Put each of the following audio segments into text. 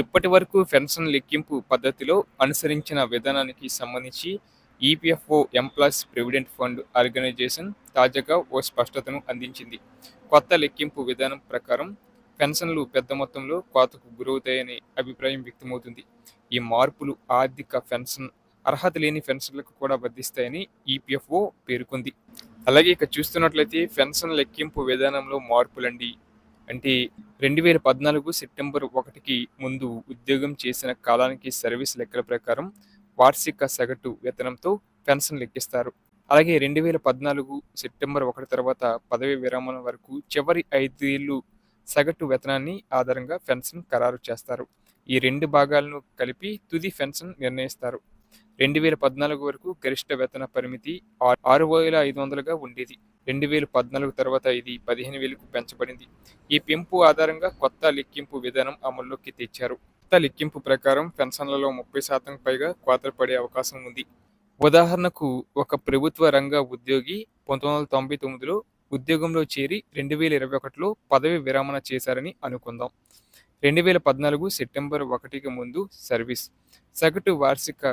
ఇప్పటి వరకు పెన్షన్ లెక్కింపు పద్ధతిలో అనుసరించిన విధానానికి సంబంధించి EPFO employees provident fund organisation తాజాగా ఓ స్పష్టతను అందించింది. కొత్త లెక్కింపు విధానం ప్రకారం పెన్షన్లు పెద్ద మొత్తంలో కోతకు గురవుతాయనే అభిప్రాయం వ్యక్తమవుతుంది. ఈ మార్పులు ఆర్థిక పెన్షన్ అర్హత లేని పెన్షన్లకు కూడా వర్ధిస్తాయని ఈపీఎఫ్ఓ పేర్కొంది. అలాగే ఇక చూస్తున్నట్లయితే పెన్షన్ లెక్కింపు విధానంలో మార్పులండి. అంటే రెండు వేల పద్నాలుగు సెప్టెంబర్ ఒకటికి ముందు ఉద్యోగం చేసిన కాలానికి సర్వీస్ లెక్కల ప్రకారం వార్షిక సగటు వేతనంతో పెన్షన్ లెక్కిస్తారు. అలాగే రెండు వేల పద్నాలుగు సెప్టెంబర్ ఒకటి తర్వాత పదవి విరామం వరకు చివరి ఐదు ఏళ్ళు సగటు వేతనాన్ని ఆధారంగా పెన్షన్ ఖరారు చేస్తారు. ఈ రెండు భాగాలను కలిపి తుది పెన్షన్ నిర్ణయిస్తారు. రెండు వేల పద్నాలుగు వరకు గరిష్ట వేతన పరిమితి ఆరు వేల ఐదు వందలుగా ఉండేది. రెండు వేల పద్నాలుగు తర్వాత ఇది పదిహేను వేలకు పెంచబడింది. ఈ పెంపు ఆధారంగా కొత్త లెక్కింపు విధానం అమల్లోకి తెచ్చారు. కొత్త లెక్కింపు ప్రకారం పెన్షన్లలో ముప్పై శాతం పైగా కోతలు పడే అవకాశం ఉంది. ఉదాహరణకు ఒక ప్రభుత్వ రంగ ఉద్యోగి పంతొమ్మిది వందల తొంభై తొమ్మిదిలో ఉద్యోగంలో చేరి రెండు వేల ఇరవై ఒకటిలో పదవి విరమణ చేశారని అనుకుందాం. రెండు వేల పద్నాలుగు సెప్టెంబర్ ఒకటికి ముందు సర్వీస్. సగటు వార్షిక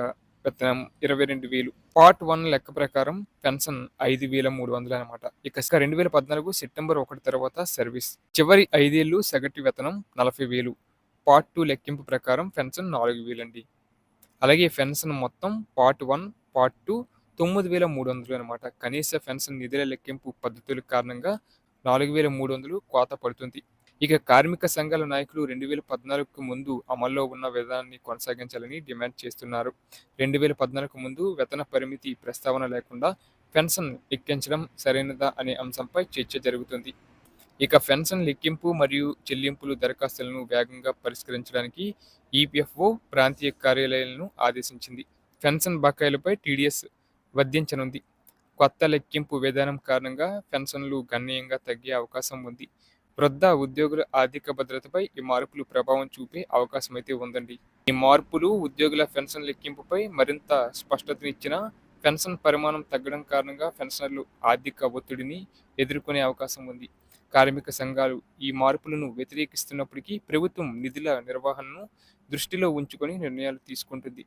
పెత్తనం ఇరవై రెండు వేలు. పార్ట్ వన్ లెక్క ప్రకారం పెన్షన్ ఐదు వేల మూడు వందలు అనమాట ఇక రెండు వేల పద్నాలుగు సెప్టెంబర్ ఒకటి తర్వాత సర్వీస్. చివరి ఐదేళ్ళు సగటు వేతనం నలభై వేలు. పార్ట్ టూ లెక్కింపు ప్రకారం పెన్షన్ నాలుగు వేలు అండి అలాగే పెన్షన్ మొత్తం పార్ట్ వన్ పార్ట్ టూ తొమ్మిది వేల మూడు వందలు అనమాట కనీస పెన్షన్ నిధుల లెక్కింపు పద్ధతుల కారణంగా నాలుగు వేల మూడు వందలు కోత పడుతుంది. ఇక కార్మిక సంఘాల నాయకులు రెండు వేల పద్నాలుగుకు ముందు అమల్లో ఉన్న విధానాన్ని కొనసాగించాలని డిమాండ్ చేస్తున్నారు. రెండు వేల పద్నాలుగు ముందు వేతన పరిమితి ప్రస్తావన లేకుండా పెన్షన్ లెక్కించడం సరైనదా అనే అంశంపై చర్చ జరుగుతుంది. ఇక పెన్షన్ లెక్కింపు మరియు చెల్లింపులు దరఖాస్తులను వేగంగా పరిష్కరించడానికి ఈపీఎఫ్ఓ ప్రాంతీయ కార్యాలయాలను ఆదేశించింది. పెన్షన్ బకాయిలపై టీడీఎస్ వర్ధించనుంది. కొత్త లెక్కింపు విధానం కారణంగా పెన్షన్లు గణనీయంగా తగ్గే అవకాశం ఉంది. వృద్ధ ఉద్యోగుల ఆర్థిక భద్రతపై ఈ మార్పులు ప్రభావం చూపే అవకాశం అయితే ఉందండి. ఈ మార్పులు ఉద్యోగుల పెన్షన్ లెక్కింపుపై మరింత స్పష్టతనిచ్చిన పెన్షన్ పరిమాణం తగ్గడం కారణంగా పెన్షనర్లు ఆర్థిక ఒత్తిడిని ఎదుర్కొనే అవకాశం ఉంది. కార్మిక సంఘాలు ఈ మార్పులను వ్యతిరేకిస్తున్నప్పటికీ ప్రభుత్వం నిధుల నిర్వహణను దృష్టిలో ఉంచుకొని నిర్ణయాలు తీసుకుంటుంది.